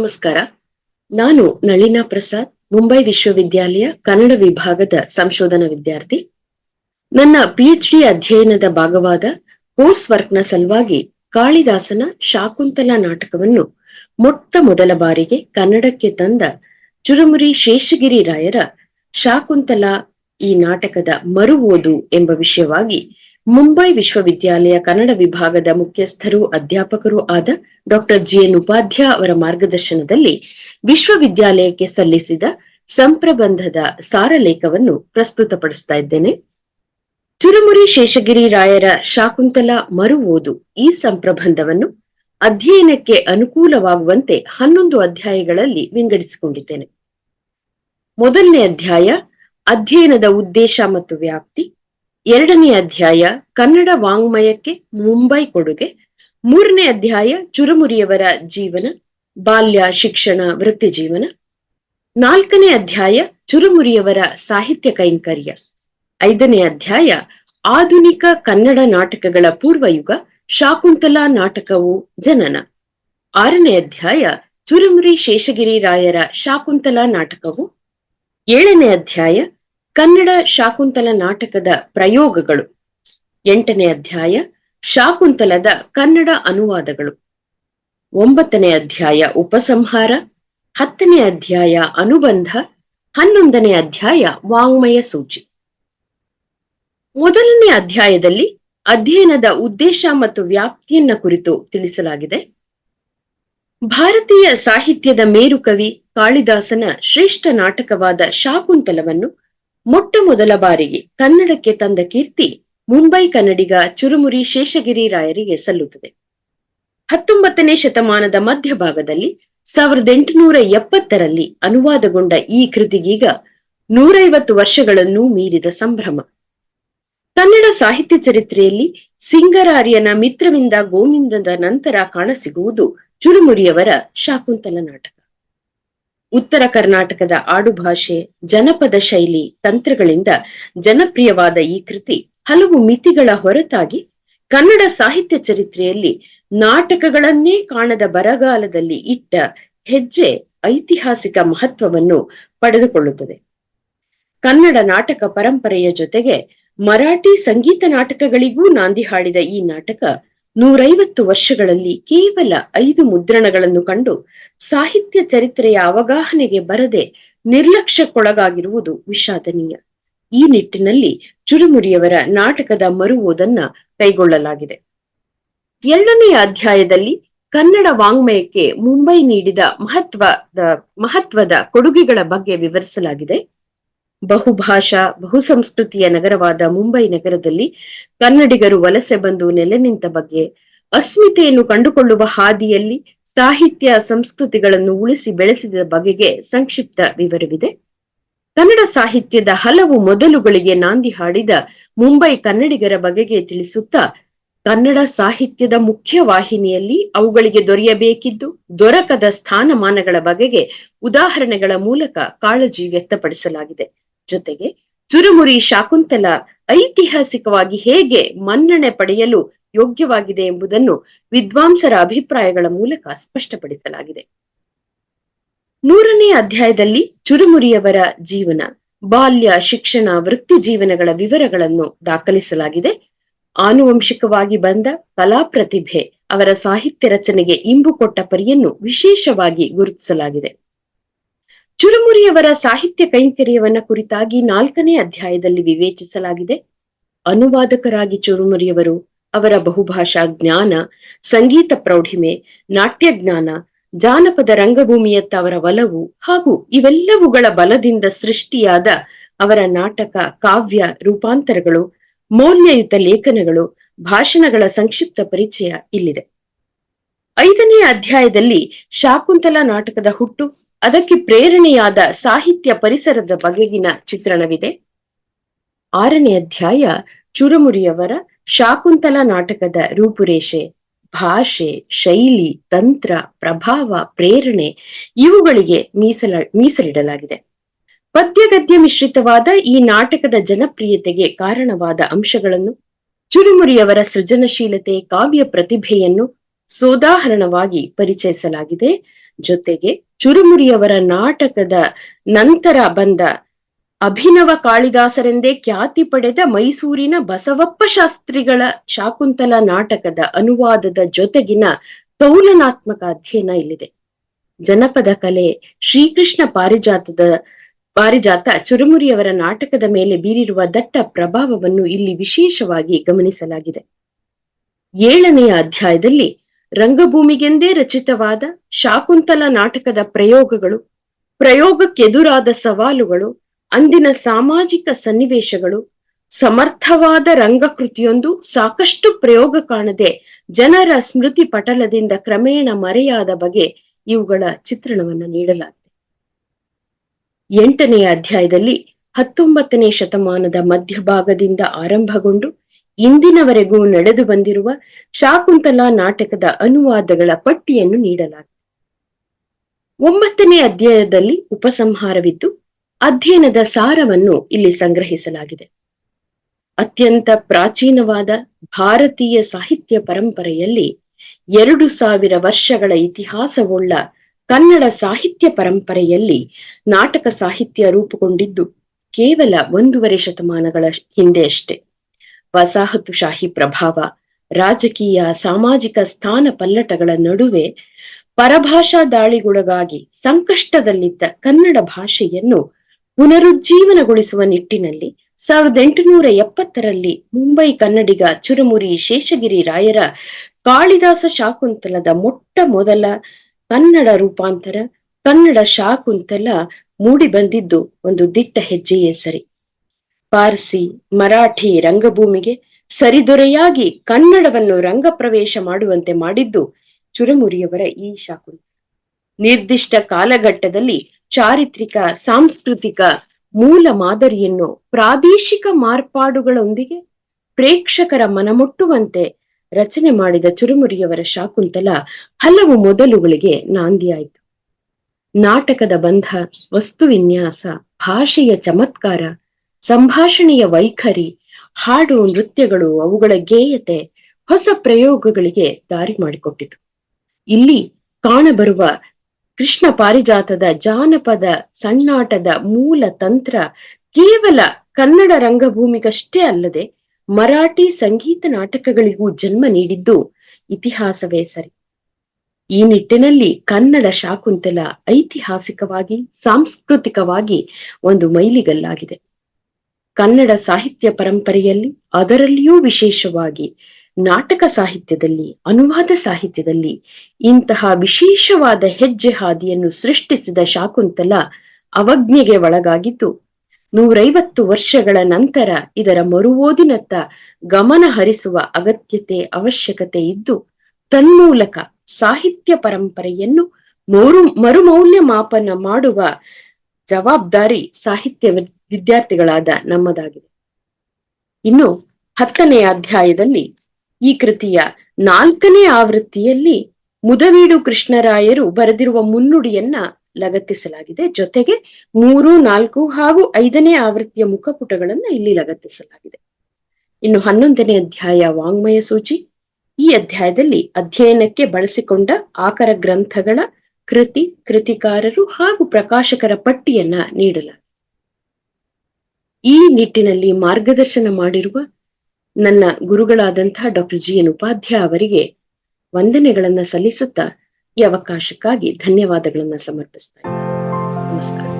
ನಮಸ್ಕಾರ. ನಾನು ನಳಿನಾ ಪ್ರಸಾದ್, ಮುಂಬೈ ವಿಶ್ವವಿದ್ಯಾಲಯ, ಕನ್ನಡ ವಿಭಾಗದ ಸಂಶೋಧನಾ ವಿದ್ಯಾರ್ಥಿ. ನನ್ನ ಪಿಎಚ್ ಡಿ ಅಧ್ಯಯನದ ಭಾಗವಾದ ಕೋರ್ಸ್ ವರ್ಕ್ನ ಸಲುವಾಗಿ ಕಾಳಿದಾಸನ ಶಾಕುಂತಲ ನಾಟಕವನ್ನು ಮೊಟ್ಟ ಮೊದಲ ಬಾರಿಗೆ ಕನ್ನಡಕ್ಕೆ ತಂದ ಚುರುಮುರಿ ಶೇಷಗಿರಿ ರಾಯರ ಶಾಕುಂತಲ ಈ ನಾಟಕದ ಮರು ಓದು ಎಂಬ ವಿಷಯವಾಗಿ ಮುಂಬೈ ವಿಶ್ವವಿದ್ಯಾಲಯ ಕನ್ನಡ ವಿಭಾಗದ ಮುಖ್ಯಸ್ಥರು, ಅಧ್ಯಾಪಕರು ಆದ ಡಾಕ್ಟರ್ ಜಿಎನ್ ಉಪಾಧ್ಯ ಅವರ ಮಾರ್ಗದರ್ಶನದಲ್ಲಿ ವಿಶ್ವವಿದ್ಯಾಲಯಕ್ಕೆ ಸಲ್ಲಿಸಿದ ಸಂಪ್ರಬಂಧದ ಸಾರಲೇಖವನ್ನು ಪ್ರಸ್ತುತಪಡಿಸ್ತಾ ಇದ್ದೇನೆ. ಚುರುಮುರಿ ಶೇಷಗಿರಿ ರಾಯರ ಶಾಕುಂತಲ ಮರು ಓದು ಈ ಸಂಪ್ರಬಂಧವನ್ನು ಅಧ್ಯಯನಕ್ಕೆ ಅನುಕೂಲವಾಗುವಂತೆ ಹನ್ನೊಂದು ಅಧ್ಯಾಯಗಳಲ್ಲಿ ವಿಂಗಡಿಸಿಕೊಂಡಿದ್ದೇನೆ. ಮೊದಲನೇ ಅಧ್ಯಾಯ, ಅಧ್ಯಯನದ ಉದ್ದೇಶ ಮತ್ತು ವ್ಯಾಪ್ತಿ. ಎರಡನೇ ಅಧ್ಯಾಯ ಕನ್ನಡ ವಾಂಗ್ಮಯಕ್ಕೆ ಮುಂಬೈ ಕೊಡುಗೆ. ಮೂರನೇ ಅಧ್ಯಾಯ ಚುರುಮುರಿಯವರ ಜೀವನ, ಬಾಲ್ಯ, ಶಿಕ್ಷಣ, ವೃತ್ತಿ ಜೀವನ. ನಾಲ್ಕನೇ ಅಧ್ಯಾಯ ಚುರುಮುರಿಯವರ ಸಾಹಿತ್ಯ ಕೈಂಕರ್ಯ. ಐದನೇ ಅಧ್ಯಾಯ ಆಧುನಿಕ ಕನ್ನಡ ನಾಟಕಗಳ ಪೂರ್ವಯುಗ ಶಾಕುಂತಲಾ ನಾಟಕವು ಜನನ. ಆರನೇ ಅಧ್ಯಾಯ ಚುರುಮುರಿ ಶೇಷಗಿರಿ ರಾಯರ ಶಾಕುಂತಲಾ ನಾಟಕವು. ಏಳನೇ ಅಧ್ಯಾಯ ಕನ್ನಡ ಶಾಕುಂತಲ ನಾಟಕದ ಪ್ರಯೋಗಗಳು. ಎಂಟನೇ ಅಧ್ಯಾಯ, ಶಾಕುಂತಲದ ಕನ್ನಡ ಅನುವಾದಗಳು. ಒಂಬತ್ತನೇ ಅಧ್ಯಾಯ, ಉಪಸಂಹಾರ. ಹತ್ತನೇ ಅಧ್ಯಾಯ, ಅನುಬಂಧ. ಹನ್ನೊಂದನೇ ಅಧ್ಯಾಯ, ವಾಂಗ್ಮಯ ಸೂಚಿ. ಮೊದಲನೇ ಅಧ್ಯಾಯದಲ್ಲಿ ಅಧ್ಯಯನದ ಉದ್ದೇಶ ಮತ್ತು ವ್ಯಾಪ್ತಿಯನ್ನ ಕುರಿತು ತಿಳಿಸಲಾಗಿದೆ. ಭಾರತೀಯ ಸಾಹಿತ್ಯದ ಮೇರುಕವಿ ಕಾಳಿದಾಸನ ಶ್ರೇಷ್ಠ ನಾಟಕವಾದ ಶಾಕುಂತಲವನ್ನು ಮೊಟ್ಟ ಮೊದಲ ಬಾರಿಗೆ ಕನ್ನಡಕ್ಕೆ ತಂದ ಕೀರ್ತಿ ಮುಂಬೈ ಕನ್ನಡಿಗ ಚುರುಮುರಿ ಶೇಷಗಿರಿ ರಾಯರಿಗೆ ಸಲ್ಲುತ್ತದೆ. ಹತ್ತೊಂಬತ್ತನೇ ಶತಮಾನದ ಮಧ್ಯಭಾಗದಲ್ಲಿ ಸಾವಿರದ ಎಂಟುನೂರ ಎಪ್ಪತ್ತರಲ್ಲಿ ಅನುವಾದಗೊಂಡ ಈ ಕೃತಿಗೀಗ ನೂರೈವತ್ತು ವರ್ಷಗಳನ್ನು ಮೀರಿದ ಸಂಭ್ರಮ. ಕನ್ನಡ ಸಾಹಿತ್ಯ ಚರಿತ್ರೆಯಲ್ಲಿ ಸಿಂಗರಾರ್ಯನ ಮಿತ್ರವಿಂದ ಗೋವಿಂದದ ನಂತರ ಕಾಣಸಿಗುವುದು ಚುರುಮುರಿಯವರ ಶಾಕುಂತಲ ನಾಟಕ. ಉತ್ತರ ಕರ್ನಾಟಕದ ಆಡುಭಾಷೆ ಜನಪದ ಶೈಲಿ, ತಂತ್ರಗಳಿಂದ ಜನಪ್ರಿಯವಾದ ಈ ಕೃತಿ ಹಲವು ಮಿತಿಗಳ ಹೊರತಾಗಿ ಕನ್ನಡ ಸಾಹಿತ್ಯ ಚರಿತ್ರೆಯಲ್ಲಿ ನಾಟಕಗಳನ್ನೇ ಕಾಣದ ಬರಗಾಲದಲ್ಲಿ ಇಟ್ಟ ಹೆಜ್ಜೆ ಐತಿಹಾಸಿಕ ಮಹತ್ವವನ್ನು ಪಡೆದುಕೊಳ್ಳುತ್ತದೆ. ಕನ್ನಡ ನಾಟಕ ಪರಂಪರೆಯ ಜೊತೆಗೆ ಮರಾಠಿ ಸಂಗೀತ ನಾಟಕಗಳಿಗೂ ನಾಂದಿ ಹಾಡಿದ ಈ ನಾಟಕ ನೂರೈವತ್ತು ವರ್ಷಗಳಲ್ಲಿ ಕೇವಲ ಐದು ಮುದ್ರಣಗಳನ್ನು ಕಂಡು ಸಾಹಿತ್ಯ ಚರಿತ್ರೆಯ ಅವಗಾಹನೆಗೆ ಬರದೆ ನಿರ್ಲಕ್ಷ್ಯಕ್ಕೊಳಗಾಗಿರುವುದು ವಿಷಾದನೀಯ. ಈ ನಿಟ್ಟಿನಲ್ಲಿ ಚುರುಮುರಿಯವರ ನಾಟಕದ ಮರು ಓದನ್ನ ಕೈಗೊಳ್ಳಲಾಗಿದೆ. ಎರಡನೆಯ ಅಧ್ಯಾಯದಲ್ಲಿ ಕನ್ನಡ ವಾಂಗ್ಮಯಕ್ಕೆ ಮುಂಬೈ ನೀಡಿದ ಮಹತ್ವದ ಮಹತ್ವದ ಕೊಡುಗೆಗಳ ಬಗ್ಗೆ ವಿವರಿಸಲಾಗಿದೆ. ಬಹುಭಾಷಾ, ಬಹುಸಂಸ್ಕೃತಿಯ ನಗರವಾದ ಮುಂಬೈ ನಗರದಲ್ಲಿ ಕನ್ನಡಿಗರು ವಲಸೆ ಬಂದು ನೆಲೆ ನಿಂತ ಬಗ್ಗೆ ಅಸ್ಮಿತೆಯನ್ನು ಕಂಡುಕೊಳ್ಳುವ ಹಾದಿಯಲ್ಲಿ ಸಾಹಿತ್ಯ ಸಂಸ್ಕೃತಿಗಳನ್ನು ಉಳಿಸಿ ಬೆಳೆಸಿದ ಬಗೆಗೆ ಸಂಕ್ಷಿಪ್ತ ವಿವರವಿದೆ. ಕನ್ನಡ ಸಾಹಿತ್ಯದ ಹಲವು ಮೊದಲುಗಳಿಗೆ ನಾಂದಿ ಹಾಡಿದ ಮುಂಬೈ ಕನ್ನಡಿಗರ ಬಗೆಗೆ ತಿಳಿಸುತ್ತಾ, ಕನ್ನಡ ಸಾಹಿತ್ಯದ ಮುಖ್ಯ ವಾಹಿನಿಯಲ್ಲಿ ಅವುಗಳಿಗೆ ದೊರೆಯಬೇಕಿದ್ದು ದೊರಕದ ಸ್ಥಾನಮಾನಗಳ ಬಗೆಗೆ ಉದಾಹರಣೆಗಳ ಮೂಲಕ ಕಾಳಜಿ ವ್ಯಕ್ತಪಡಿಸಲಾಗಿದೆ. ಜೊತೆಗೆ ಚುರುಮುರಿ ಶಾಕುಂತಲ ಐತಿಹಾಸಿಕವಾಗಿ ಹೇಗೆ ಮನ್ನಣೆ ಪಡೆಯಲು ಯೋಗ್ಯವಾಗಿದೆ ಎಂಬುದನ್ನು ವಿದ್ವಾಂಸರ ಅಭಿಪ್ರಾಯಗಳ ಮೂಲಕ ಸ್ಪಷ್ಟಪಡಿಸಲಾಗಿದೆ. ನೂರನೇ ಅಧ್ಯಾಯದಲ್ಲಿ ಚುರುಮುರಿಯವರ ಜೀವನ, ಬಾಲ್ಯ, ಶಿಕ್ಷಣ, ವೃತ್ತಿ ಜೀವನಗಳ ವಿವರಗಳನ್ನು ದಾಖಲಿಸಲಾಗಿದೆ. ಆನುವಂಶಿಕವಾಗಿ ಬಂದ ಕಲಾ ಪ್ರತಿಭೆ ಅವರ ಸಾಹಿತ್ಯ ರಚನೆಗೆ ಇಂಬು ಕೊಟ್ಟ ಪರಿಯನ್ನು ವಿಶೇಷವಾಗಿ ಗುರುತಿಸಲಾಗಿದೆ. ಚುರುಮುರಿಯವರ ಸಾಹಿತ್ಯ ಕೈಂಕರ್ಯವನ್ನ ಕುರಿತಾಗಿ ನಾಲ್ಕನೇ ಅಧ್ಯಾಯದಲ್ಲಿ ವಿವೇಚಿಸಲಾಗಿದೆ. ಅನುವಾದಕರಾಗಿ ಚುರುಮುರಿಯವರು ಅವರ ಬಹುಭಾಷಾ ಜ್ಞಾನ, ಸಂಗೀತ ಪ್ರೌಢಿಮೆ, ನಾಟ್ಯ ಜ್ಞಾನ, ಜಾನಪದ ರಂಗಭೂಮಿಯತ್ತ ಅವರ ಒಲವು ಹಾಗೂ ಇವೆಲ್ಲವುಗಳ ಬಲದಿಂದ ಸೃಷ್ಟಿಯಾದ ಅವರ ನಾಟಕ, ಕಾವ್ಯ, ರೂಪಾಂತರಗಳು, ಮೌಲ್ಯಯುತ ಲೇಖನಗಳು, ಭಾಷಣಗಳ ಸಂಕ್ಷಿಪ್ತ ಪರಿಚಯ ಇಲ್ಲಿದೆ. ಐದನೇ ಅಧ್ಯಾಯದಲ್ಲಿ ಶಾಕುಂತಲ ನಾಟಕದ ಹುಟ್ಟು ಅದಕ್ಕೆ ಪ್ರೇರಣೆಯಾದ ಸಾಹಿತ್ಯ ಪರಿಸರದ ಬಗೆಗಿನ ಚಿತ್ರಣವಿದೆ. ಆರನೇ ಅಧ್ಯಾಯ, ಚುರುಮುರಿಯವರ ಶಾಕುಂತಲ ನಾಟಕದ ರೂಪುರೇಷೆ, ಭಾಷೆ, ಶೈಲಿ, ತಂತ್ರ, ಪ್ರಭಾವ, ಪ್ರೇರಣೆ ಇವುಗಳಿಗೆ ಮೀಸಲ, ಮೀಸಲಿಡಲಾಗಿದೆ. ಪದ್ಯಗದ್ಯ ಮಿಶ್ರಿತವಾದ ಈ ನಾಟಕದ ಜನಪ್ರಿಯತೆಗೆ ಕಾರಣವಾದ ಅಂಶಗಳನ್ನು, ಚುರುಮುರಿಯವರ ಸೃಜನಶೀಲತೆ, ಕಾವ್ಯ ಪ್ರತಿಭೆಯನ್ನು ಸೋದಾಹರಣವಾಗಿ ಪರಿಚಯಿಸಲಾಗಿದೆ. ಜೊತೆಗೆ ಚುರುಮುರಿಯವರ ನಾಟಕದ ನಂತರ ಬಂದ ಅಭಿನವ ಕಾಳಿದಾಸರೆಂದೇ ಖ್ಯಾತಿ ಪಡೆದ ಮೈಸೂರಿನ ಬಸವಪ್ಪ ಶಾಸ್ತ್ರಿಗಳ ಶಾಕುಂತಲ ನಾಟಕದ ಅನುವಾದದ ಜೊತೆಗಿನ ತೌಲನಾತ್ಮಕ ಅಧ್ಯಯನ ಇಲ್ಲಿದೆ. ಜನಪದ ಕಲೆ, ಶ್ರೀಕೃಷ್ಣ ಪಾರಿಜಾತದ, ಪಾರಿಜಾತ ಚುರುಮುರಿಯವರ ನಾಟಕದ ಮೇಲೆ ಬೀರಿರುವ ದಟ್ಟ ಪ್ರಭಾವವನ್ನು ಇಲ್ಲಿ ವಿಶೇಷವಾಗಿ ಗಮನಿಸಲಾಗಿದೆ. ಏಳನೆಯ ಅಧ್ಯಾಯದಲ್ಲಿ ರಂಗಭೂಮಿಗೆಂದೇ ರಚಿತವಾದ ಶಾಕುಂತಲ ನಾಟಕದ ಪ್ರಯೋಗಗಳು, ಪ್ರಯೋಗಕ್ಕೆದುರಾದ ಸವಾಲುಗಳು, ಅಂದಿನ ಸಾಮಾಜಿಕ ಸನ್ನಿವೇಶಗಳು, ಸಮರ್ಥವಾದ ರಂಗಕೃತಿಯೊಂದು ಸಾಕಷ್ಟು ಪ್ರಯೋಗ ಕಾಣದೆ ಜನರ ಸ್ಮೃತಿ ಪಟಲದಿಂದ ಕ್ರಮೇಣ ಮರೆಯಾದ ಬಗೆ ಇವುಗಳ ಚಿತ್ರಣವನ್ನು ನೀಡಲಾಗಿದೆ. ಎಂಟನೆಯ ಅಧ್ಯಾಯದಲ್ಲಿ ಹತ್ತೊಂಬತ್ತನೇ ಶತಮಾನದ ಮಧ್ಯಭಾಗದಿಂದ ಆರಂಭಗೊಂಡು ಇಂದಿನವರೆಗೂ ನಡೆದು ಬಂದಿರುವ ಶಾಕುಂತಲಾ ನಾಟಕದ ಅನುವಾದಗಳ ಪಟ್ಟಿಯನ್ನು ನೀಡಲಾಗಿದೆ. ಒಂಬತ್ತನೇ ಅಧ್ಯಾಯದಲ್ಲಿ ಉಪಸಂಹಾರವಿದ್ದು, ಅಧ್ಯಯನದ ಸಾರವನ್ನು ಇಲ್ಲಿ ಸಂಗ್ರಹಿಸಲಾಗಿದೆ. ಅತ್ಯಂತ ಪ್ರಾಚೀನವಾದ ಭಾರತೀಯ ಸಾಹಿತ್ಯ ಪರಂಪರೆಯಲ್ಲಿ ಎರಡು ಸಾವಿರ ವರ್ಷಗಳ ಇತಿಹಾಸವುಳ್ಳ ಕನ್ನಡ ಸಾಹಿತ್ಯ ಪರಂಪರೆಯಲ್ಲಿ ನಾಟಕ ಸಾಹಿತ್ಯ ರೂಪುಗೊಂಡಿದ್ದು ಕೇವಲ ಒಂದೂವರೆ ಶತಮಾನಗಳ ಹಿಂದೆ ಅಷ್ಟೇ. ವಸಾಹತುಶಾಹಿ ಪ್ರಭಾವ, ರಾಜಕೀಯ, ಸಾಮಾಜಿಕ ಸ್ಥಾನ ಪಲ್ಲಟಗಳ ನಡುವೆ ಪರಭಾಷಾ ದಾಳಿಗೊಳಗಾಗಿ ಸಂಕಷ್ಟದಲ್ಲಿದ್ದ ಕನ್ನಡ ಭಾಷೆಯನ್ನು ಪುನರುಜ್ಜೀವನಗೊಳಿಸುವ ನಿಟ್ಟಿನಲ್ಲಿ ಸಾವಿರದ ಎಂಟುನೂರ ಎಪ್ಪತ್ತರಲ್ಲಿ ಮುಂಬೈ ಕನ್ನಡಿಗ ಚುರಮುರಿ ಶೇಷಗಿರಿ ರಾಯರ ಕಾಳಿದಾಸ ಶಾಕುಂತಲದ ಮೊಟ್ಟ ಮೊದಲ ಕನ್ನಡ ರೂಪಾಂತರ, ಕನ್ನಡ ಶಾಕುಂತಲ ಮೂಡಿ ಬಂದಿದ್ದು ಒಂದು ದಿಟ್ಟ ಹೆಜ್ಜೆಯೇ ಸರಿ. ಪಾರ್ಸಿ, ಮರಾಠಿ ರಂಗಭೂಮಿಗೆ ಸರಿದೊರೆಯಾಗಿ ಕನ್ನಡವನ್ನು ರಂಗಪ್ರವೇಶ ಮಾಡುವಂತೆ ಮಾಡಿದ್ದು ಚುರಮುರಿಯವರ ಈ ಶಾಕುಂತಲ ನಿರ್ದಿಷ್ಟ ಕಾಲಘಟ್ಟದಲ್ಲಿ ಚಾರಿತ್ರಿಕ, ಸಾಂಸ್ಕೃತಿಕ ಮೂಲ ಮಾದರಿಯನ್ನು ಪ್ರಾದೇಶಿಕ ಮಾರ್ಪಾಡುಗಳೊಂದಿಗೆ ಪ್ರೇಕ್ಷಕರ ಮನಮುಟ್ಟುವಂತೆ ರಚನೆ ಮಾಡಿದ ಚುರುಮುರಿಯವರ ಶಾಕುಂತಲ ಹಲವು ಮೊದಲುಗಳಿಗೆ ನಾಂದಿಯಾಯಿತು. ನಾಟಕದ ಬಂಧ ವಸ್ತುವಿನ್ಯಾಸ ಭಾಷೆಯ ಚಮತ್ಕಾರ ಸಂಭಾಷಣೆಯ ವೈಖರಿ, ಹಾಡು ನೃತ್ಯಗಳು ಅವುಗಳ ಗೇಯತೆ ಹೊಸ ಪ್ರಯೋಗಗಳಿಗೆ ದಾರಿ ಮಾಡಿಕೊಟ್ಟಿತು. ಇಲ್ಲಿ ಕಾಣಬರುವ ಕೃಷ್ಣ ಪಾರಿಜಾತದ ಜಾನಪದ ಸಣ್ಣಾಟದ ಮೂಲ ತಂತ್ರ ಕೇವಲ ಕನ್ನಡ ರಂಗಭೂಮಿಗಷ್ಟೇ ಅಲ್ಲದೆ ಮರಾಠಿ ಸಂಗೀತ ನಾಟಕಗಳಿಗೂ ಜನ್ಮ ನೀಡಿದ್ದು ಇತಿಹಾಸವೇ ಸರಿ. ಈ ನಿಟ್ಟಿನಲ್ಲಿ ಕನ್ನಡ ಶಾಕುಂತಲ ಐತಿಹಾಸಿಕವಾಗಿ, ಸಾಂಸ್ಕೃತಿಕವಾಗಿ ಒಂದು ಮೈಲಿಗಲ್ಲಾಗಿದೆ. ಕನ್ನಡ ಸಾಹಿತ್ಯ ಪರಂಪರೆಯಲ್ಲಿ ಅದರಲ್ಲಿಯೂ ವಿಶೇಷವಾಗಿ ನಾಟಕ ಸಾಹಿತ್ಯದಲ್ಲಿ, ಅನುವಾದ ಸಾಹಿತ್ಯದಲ್ಲಿ ಇಂತಹ ವಿಶೇಷವಾದ ಹೆಜ್ಜೆ ಹಾದಿಯನ್ನು ಸೃಷ್ಟಿಸಿದ ಶಾಕುಂತಲ ಅವಜ್ಞೆಗೆ ಒಳಗಾಗಿದ್ದು, ನೂರೈವತ್ತು ವರ್ಷಗಳ ನಂತರ ಇದರ ಮರುಓದಿನತ್ತ ಗಮನ ಹರಿಸುವ ಅಗತ್ಯತೆ ಅವಶ್ಯಕತೆ ಇದ್ದು, ತನ್ಮೂಲಕ ಸಾಹಿತ್ಯ ಪರಂಪರೆಯನ್ನು ಮರು ಮರುಮೌಲ್ಯಮಾಪನ ಮಾಡುವ ಜವಾಬ್ದಾರಿ ಸಾಹಿತ್ಯ ವಿದ್ಯಾರ್ಥಿಗಳಾದ ನಮ್ಮದಾಗಿದೆ. ಇನ್ನು ಹತ್ತನೆಯ ಅಧ್ಯಾಯದಲ್ಲಿ ಈ ಕೃತಿಯ ನಾಲ್ಕನೇ ಆವೃತ್ತಿಯಲ್ಲಿ ಮುದವೀಡು ಕೃಷ್ಣರಾಯರು ಬರೆದಿರುವ ಮುನ್ನುಡಿಯನ್ನ ಲಗತ್ತಿಸಲಾಗಿದೆ. ಜೊತೆಗೆ ಮೂರು, ನಾಲ್ಕು ಹಾಗೂ ಐದನೇ ಆವೃತ್ತಿಯ ಮುಖಪುಟಗಳನ್ನ ಇಲ್ಲಿ ಲಗತ್ತಿಸಲಾಗಿದೆ. ಇನ್ನು ಹನ್ನೊಂದನೇ ಅಧ್ಯಾಯ ವಾಂಗ್ಮಯ ಸೂಚಿ. ಈ ಅಧ್ಯಾಯದಲ್ಲಿ ಅಧ್ಯಯನಕ್ಕೆ ಬಳಸಿಕೊಂಡ ಆಕರ ಗ್ರಂಥಗಳ ಕೃತಿ, ಕೃತಿಕಾರರು ಹಾಗೂ ಪ್ರಕಾಶಕರ ಪಟ್ಟಿಯನ್ನ ನೀಡಲಾಗಿದೆ. ಈ ನಿಟ್ಟಿನಲ್ಲಿ ಮಾರ್ಗದರ್ಶನ ಮಾಡಿರುವ ನನ್ನ ಗುರುಗಳಾದಂತಹ ಡಾಕ್ಟರ್ ಜಿ ಎನ್ ಉಪಾಧ್ಯಾಯ ಅವರಿಗೆ ವಂದನೆಗಳನ್ನ ಸಲ್ಲಿಸುತ್ತಾ ಈ ಅವಕಾಶಕ್ಕಾಗಿ ಧನ್ಯವಾದಗಳನ್ನ ಸಮರ್ಪಿಸ್ತಾ ನಮಸ್ಕಾರ.